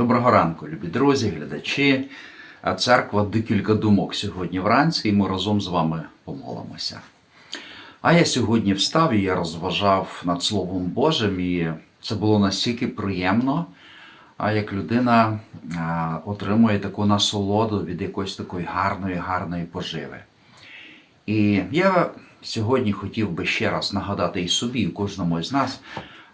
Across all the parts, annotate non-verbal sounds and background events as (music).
Доброго ранку, любі друзі, глядачі. Церква декілька думок сьогодні вранці, і ми разом з вами помолимося. А я сьогодні встав і я розважав над Словом Божим, і це було настільки приємно, а як людина отримує таку насолоду від якоїсь такої гарної, гарної поживи. І я сьогодні хотів би ще раз нагадати і собі, і кожному з нас,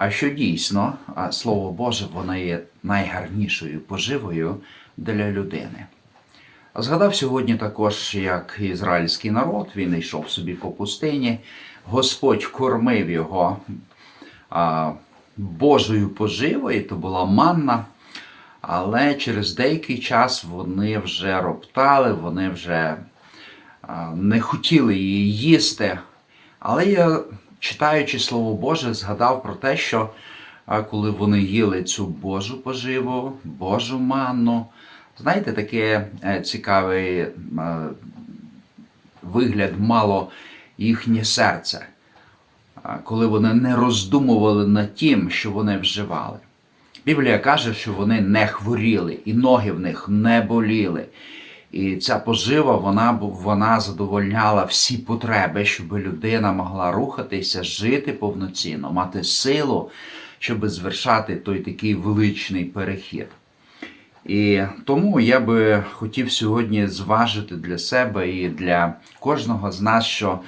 а що дійсно Слово Боже, воно є найгарнішою поживою для людини. Згадав сьогодні також, як ізраїльський народ, він йшов собі по пустині, Господь кормив його а, Божою поживою, то була манна, але через деякий час вони вже роптали, вони вже не хотіли її їсти. Але я, читаючи Слово Боже, згадав про те, що коли вони їли цю Божу поживу, Божу манну, знаєте, таке е, цікавий е, вигляд мало їхнє серце, коли вони не роздумували над тим, що вони вживали. Біблія каже, що вони не хворіли, і ноги в них не боліли. І ця пожива вона, вона задовольняла всі потреби, щоб людина могла рухатися, жити повноцінно, мати силу, щоб звершати той такий величний перехід. І тому я би хотів сьогодні зважити для себе і для кожного з нас, що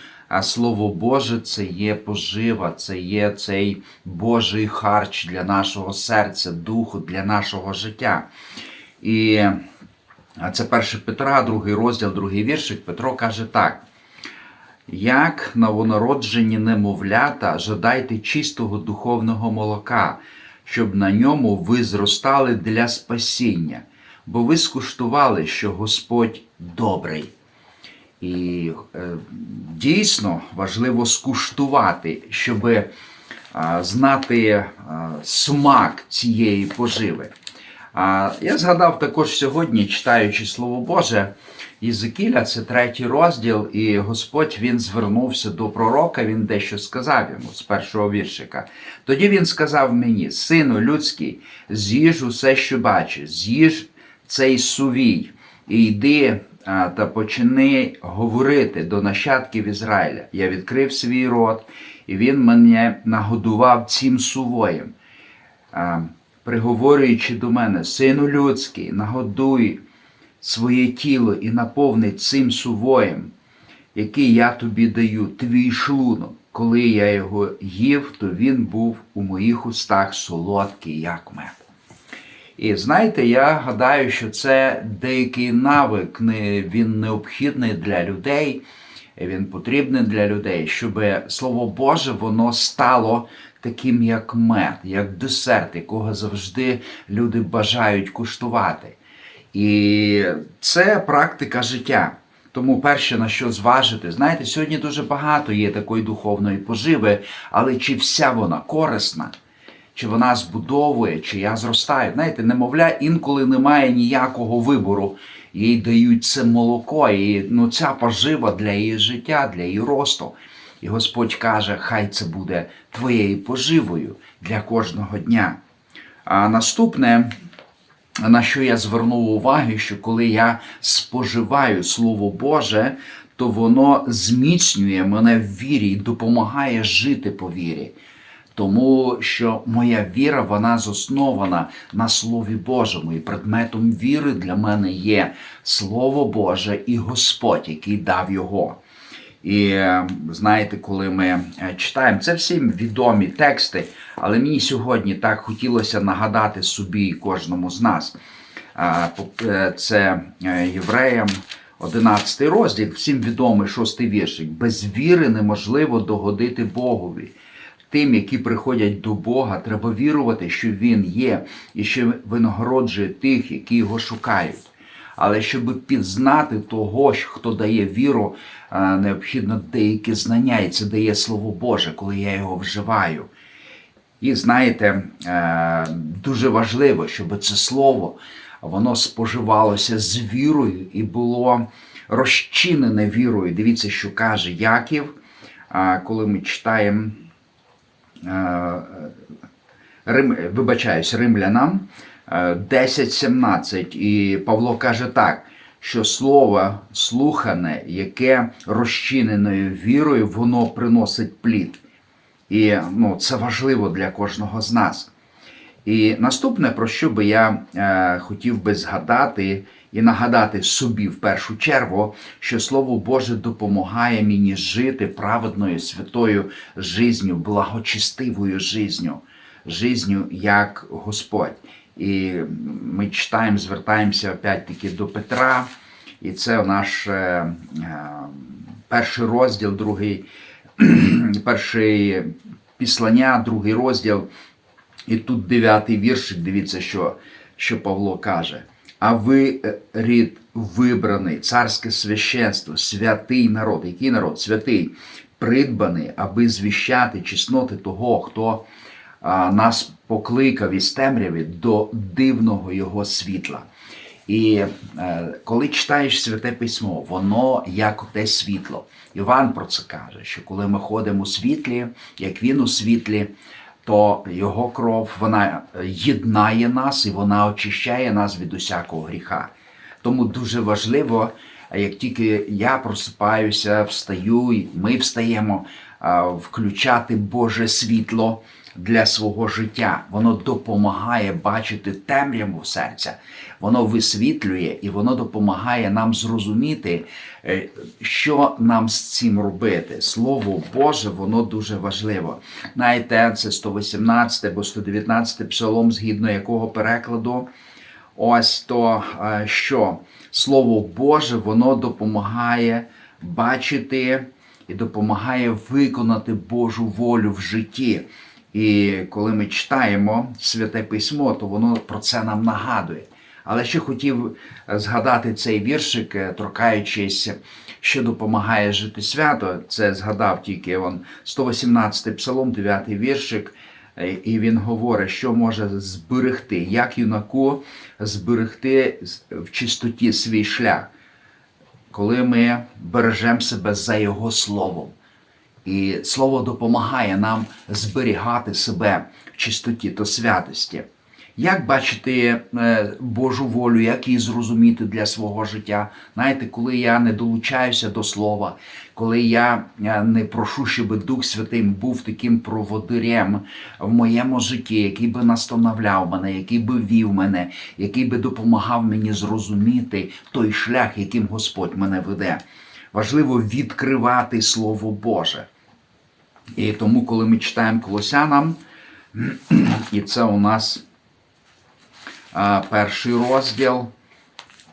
Слово Боже це є пожива, це є цей Божий харч для нашого серця, духу, для нашого життя. І це 1 Петра, другий розділ, другий віршик. Петро каже так. Як новонароджені немовлята, жадайте чистого духовного молока, щоб на ньому ви зростали для спасіння, бо ви скуштували, що Господь добрий. І е, дійсно важливо скуштувати, щоб е, знати е, смак цієї поживи. А я згадав також сьогодні, читаючи Слово Боже, Єзекіля, це третій розділ, і Господь він звернувся до пророка, він дещо сказав йому з першого віршика. Тоді він сказав мені: Сину людський, з'їж усе, що бачиш, з'їж цей сувій, і йди та почини говорити до нащадків Ізраїля. Я відкрив свій рот, і він мене нагодував цим сувоєм приговорюючи до мене, сину людський, нагодуй своє тіло і наповни цим сувоєм, який я тобі даю, твій шлунок. Коли я його їв, то він був у моїх устах солодкий, як мед. І знаєте, я гадаю, що це деякий навик, він необхідний для людей, він потрібний для людей, щоб Слово Боже воно стало таким, як мед, як десерт, якого завжди люди бажають куштувати. І це практика життя. Тому перше на що зважити, знаєте, сьогодні дуже багато є такої духовної поживи, але чи вся вона корисна? Чи вона збудовує, чи я зростаю. Знаєте, немовля інколи немає ніякого вибору. Їй дають це молоко, і ну, ця пожива для її життя, для її росту. І Господь каже, хай це буде твоєю поживою для кожного дня. А наступне, на що я звернув увагу, що коли я споживаю Слово Боже, то воно зміцнює мене в вірі і допомагає жити по вірі. Тому що моя віра вона заснована на Слові Божому, і предметом віри для мене є Слово Боже і Господь, який дав його. І е, знаєте, коли ми е, читаємо, це всім відомі тексти, але мені сьогодні так хотілося нагадати собі і кожному з нас. Е, Це євреям 11 розділ, всім відомий шостий віршик. Без віри неможливо догодити Богові. Тим, які приходять до Бога, треба вірувати, що Він є, і що винагороджує тих, які його шукають. Але щоб пізнати того, хто дає віру, е, необхідно деякі знання, і це дає Слово Боже, коли я його вживаю. І знаєте, е, дуже важливо, щоб це слово воно споживалося з вірою і було розчинене вірою. Дивіться, що каже Яків, а, коли ми читаємо, е, вибачаюсь, римлянам, е, 10.17. І Павло каже так, що слово слухане, яке розчиненою вірою, воно приносить плід. І ну, це важливо для кожного з нас. І наступне, про що би я е, хотів би згадати і нагадати собі в першу чергу, що Слово Боже допомагає мені жити праведною святою жизнью, благочестивою жизнью, жизнью як Господь. І ми читаємо, звертаємося опять-таки до Петра, і це наш е, е, перший розділ, другий, (clears throat) перший післання, другий розділ. І тут дев'ятий віршик, дивіться, що, що Павло каже. А ви е, рід вибраний, царське священство, святий народ. Який народ? Святий, придбаний, аби звіщати чесноти того, хто а, нас покликав із темряви до дивного його світла. І е, коли читаєш святе письмо, воно як те світло. Іван про це каже, що коли ми ходимо у світлі, як він у світлі, то його кров вона єднає нас і вона очищає нас від усякого гріха. Тому дуже важливо, як тільки я просипаюся, встаю, і ми встаємо, включати Боже світло для свого життя. Воно допомагає бачити темряву серця, воно висвітлює і воно допомагає нам зрозуміти, е, що нам з цим робити. Слово Боже, воно дуже важливо. Знаєте, це 118 або 119 псалом, згідно якого перекладу. Ось то, е, що Слово Боже, воно допомагає бачити і допомагає виконати Божу волю в житті. І коли ми читаємо святе письмо, то воно про це нам нагадує. Але ще хотів згадати цей віршик, е, торкаючись, що допомагає жити свято. Це згадав тільки он 118 псалом, 9 віршик. Е, І він говорить, що може зберегти, як юнаку зберегти в чистоті свій шлях, коли ми бережемо себе за його словом. І слово допомагає нам зберігати себе в чистоті та святості. Як бачити е, Божу волю, як її зрозуміти для свого життя? Знаєте, коли я не долучаюся до слова, коли я е, не прошу, щоб Дух Святий був таким проводирем в моєму житті, який би настановляв мене, який би вів мене, який би допомагав мені зрозуміти той шлях, яким Господь мене веде. Важливо відкривати Слово Боже. І тому, коли ми читаємо Колосянам, і це у нас перший розділ,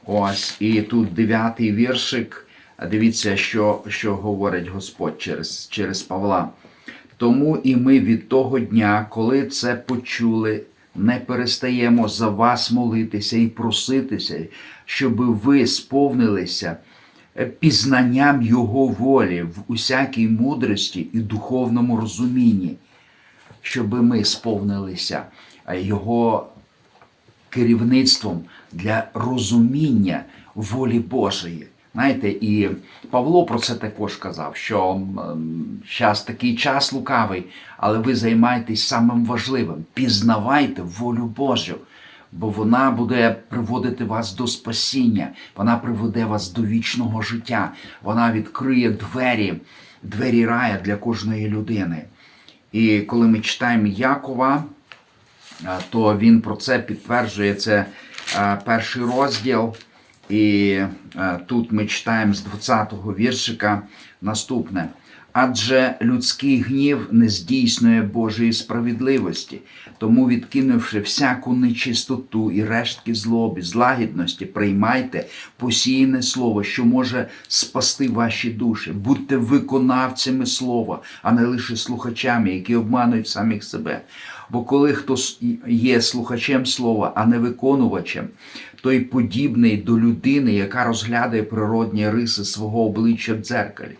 ось, і тут дев'ятий віршик. Дивіться, що, що говорить Господь через, через Павла. Тому і ми від того дня, коли це почули, не перестаємо за вас молитися і проситися, щоб ви сповнилися пізнанням Його волі в усякій мудрості і духовному розумінні, щоб ми сповнилися е, Його керівництвом для розуміння волі Божої. Знаєте, і Павло про це також казав, що зараз такий час лукавий, але ви займаєтесь самим важливим. Пізнавайте волю Божу, бо вона буде приводити вас до спасіння, вона приведе вас до вічного життя, вона відкриє двері, двері рая для кожної людини. І коли ми читаємо Якова, то він про це підтверджує це перший розділ. І тут ми читаємо з 20-го віршика наступне. Адже людський гнів не здійснює Божої справедливості, тому, відкинувши всяку нечистоту і рештки злоби, злагідності, приймайте посіяне слово, що може спасти ваші душі. Будьте виконавцями слова, а не лише слухачами, які обманують самих себе. Бо коли хтось є слухачем слова, а не виконувачем, той подібний до людини, яка розглядає природні риси свого обличчя в дзеркалі.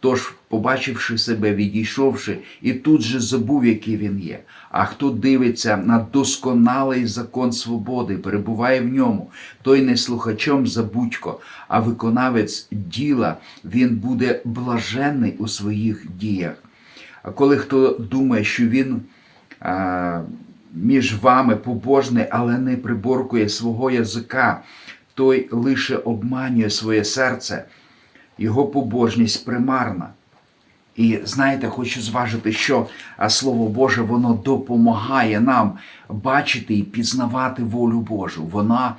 Тож, побачивши себе, відійшовши, і тут же забув, який він є. А хто дивиться на досконалий закон свободи, перебуває в ньому, той не слухачом забудько, а виконавець діла, він буде блаженний у своїх діях. А коли хто думає, що він а, між вами побожний, але не приборкує свого язика, той лише обманює своє серце, його побожність примарна. І знаєте, хочу зважити, що Слово Боже, воно допомагає нам бачити і пізнавати волю Божу. Вона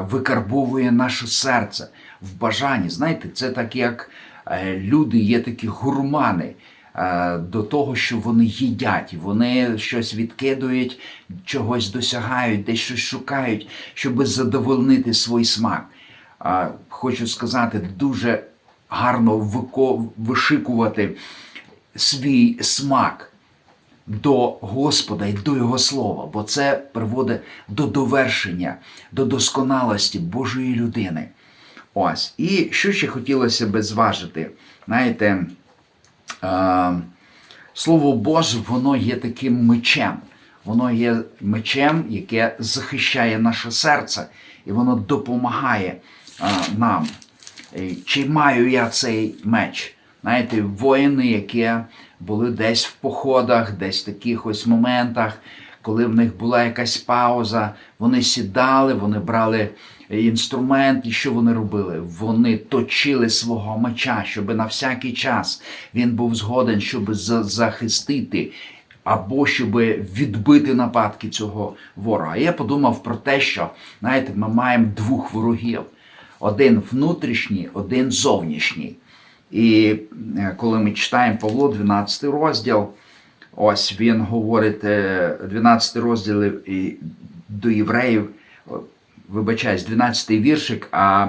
викарбовує наше серце в бажанні. Знаєте, це так як е, люди є такі гурмани е, до того, що вони їдять, вони щось відкидують, чогось досягають, десь щось шукають, щоб задовольнити свій смак. Хочу сказати, дуже гарно вишикувати свій смак до Господа і до Його Слова, бо це приводить до довершення, до досконалості Божої людини. Ось. І що ще хотілося би зважити? Знаєте, е, Слово Боже, воно є таким мечем. Воно є мечем, яке захищає наше серце, і воно допомагає е, нам. Е, Чи маю я цей меч? Знаєте, воїни, які були десь в походах, десь в таких ось моментах, коли в них була якась пауза, вони сідали, вони брали інструмент, і що вони робили? Вони точили свого меча, щоб на всякий час він був згоден, щоб захистити або щоб відбити нападки цього ворога. Я подумав про те, що знаєте, ми маємо двох ворогів: один внутрішній, один зовнішній. І е, коли ми читаємо Павло, 12 розділ, ось він говорить, е, 12 розділ до євреїв, вибачаюсь, 12 віршик, а,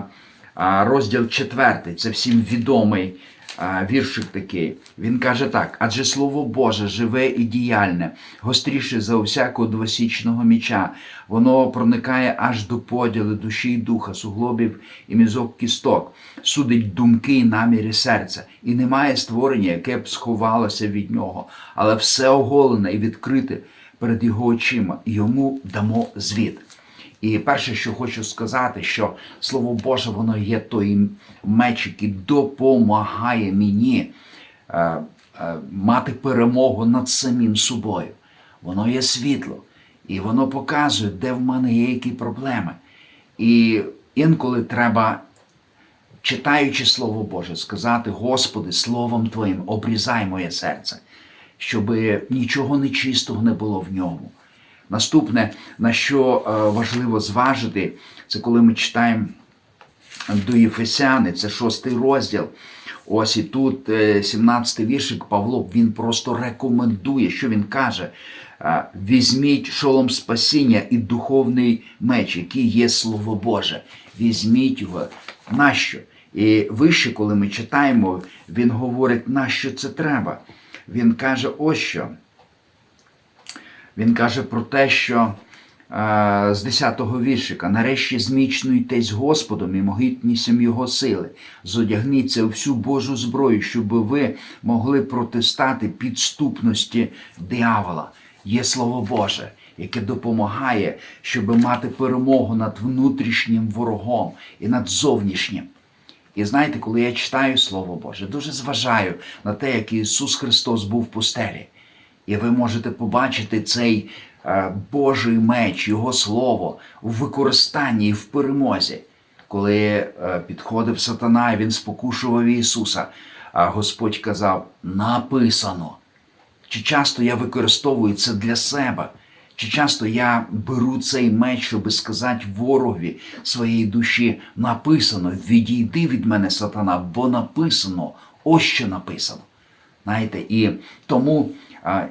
розділ 4, це всім відомий віршик такий. Він каже так: адже слово Боже живе і діяльне, гостріше за усякого двосічного міча. Воно проникає аж до поділу душі і духа, суглобів і мізок кісток, судить думки і наміри серця, і немає створення, яке б сховалося від нього, але все оголене і відкрите перед його очима, і йому дамо звіт. І перше, що хочу сказати, що Слово Боже, воно є той меч, який допомагає мені е, е, мати перемогу над самим собою. Воно є світло, і воно показує, де в мене є які проблеми. І інколи треба, читаючи Слово Боже, сказати: Господи, Словом Твоїм, обрізай моє серце, щоб нічого нечистого не було в ньому. Наступне, на що е, важливо зважити, це коли ми читаємо до Єфесяни, це шостий розділ. Ось і тут 17-й віршик Павло він просто рекомендує, що він каже: Е, візьміть шолом спасіння і духовний меч, який є Слово Боже. Візьміть його. Нащо? І вище, коли ми читаємо, він говорить, нащо це треба. Він каже, ось що. Він каже про те, що е, з 10-го віршика нарешті змічнуйтесь Господом і могутнісім Його сили. Зодягніться у всю Божу зброю, щоб ви могли протистати підступності диявола. Є Слово Боже, яке допомагає, щоб мати перемогу над внутрішнім ворогом і над зовнішнім. І знаєте, коли я читаю Слово Боже, дуже зважаю на те, як Ісус Христос був в пустелі. І ви можете побачити цей е, Божий меч, Його Слово в використанні і в перемозі. Коли е, підходив сатана, і він спокушував Ісуса, а Господь казав: написано. Чи часто я використовую це для себе? Чи часто я беру цей меч, щоб сказати ворогові своєї душі, написано, відійди від мене, сатана, бо написано, ось що написано. Знаєте, і тому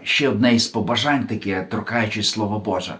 ще одне із побажань таке, торкаючись Слово Боже.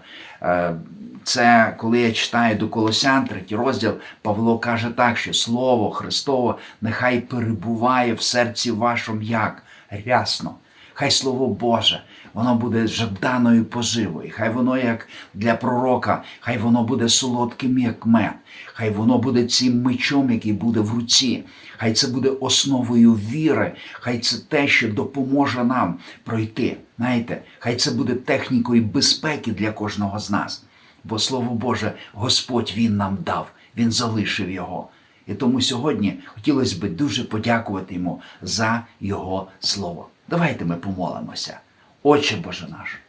Це коли я читаю до Колосян, третій розділ, Павло каже так, що Слово Христово нехай перебуває в серці вашому як рясно. Хай Слово Боже, воно буде жаданою поживою, хай воно як для пророка, хай воно буде солодким, як мед, хай воно буде цим мечом, який буде в руці, хай це буде основою віри, хай це те, що допоможе нам пройти. Знаєте, хай це буде технікою безпеки для кожного з нас. Бо Слово Боже, Господь Він нам дав, Він залишив його. І тому сьогодні хотілося б дуже подякувати йому за Його слово. Давайте ми помолимося. Отче Боже наш,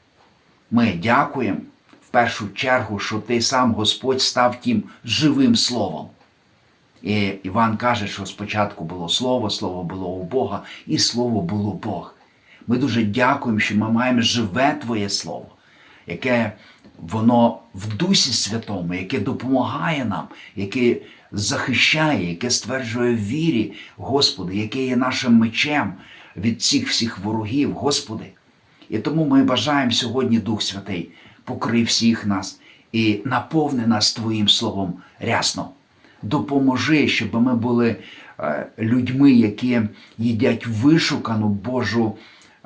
Ми дякуємо в першу чергу, що ти сам Господь став тим живим словом. І Іван каже, що спочатку було слово, слово було у Бога, і слово було Бог. Ми дуже дякуємо, що ми маємо живе Твоє Слово, яке воно в Дусі Святому, яке допомагає нам, яке захищає, яке стверджує в вірі, Господи, яке є нашим мечем від цих всіх ворогів, Господи. І тому ми бажаємо сьогодні, Дух Святий, покрий всіх нас і наповни нас Твоїм Словом рясно. Допоможи, щоб ми були е, людьми, які їдять вишукану Божу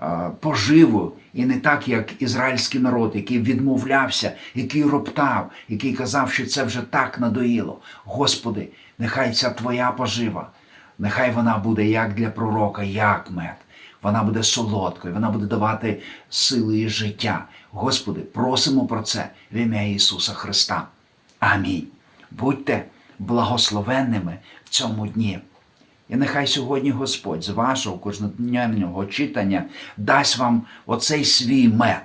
е, поживу, і не так, як ізраїльський народ, який відмовлявся, який роптав, який казав, що це вже так надоїло. Господи, нехай ця Твоя пожива, нехай вона буде як для пророка, як мед. Вона буде солодкою, вона буде давати сили і життя. Господи, просимо про це в ім'я Ісуса Христа. Амінь. Будьте благословенними в цьому дні. І нехай сьогодні Господь з вашого кожнодневного читання дасть вам оцей свій мед.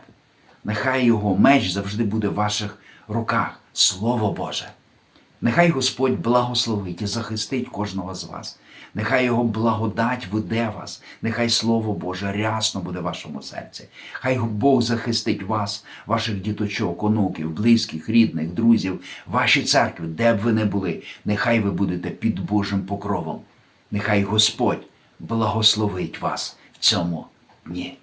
Нехай його меч завжди буде в ваших руках. Слово Боже. Нехай Господь благословить і захистить кожного з вас. Нехай Його благодать веде вас, нехай Слово Боже рясно буде в вашому серці. Хай Бог захистить вас, ваших діточок, онуків, близьких, рідних, друзів, ваші церкви, де б ви не були. Нехай ви будете під Божим покровом. Нехай Господь благословить вас в цьому дні.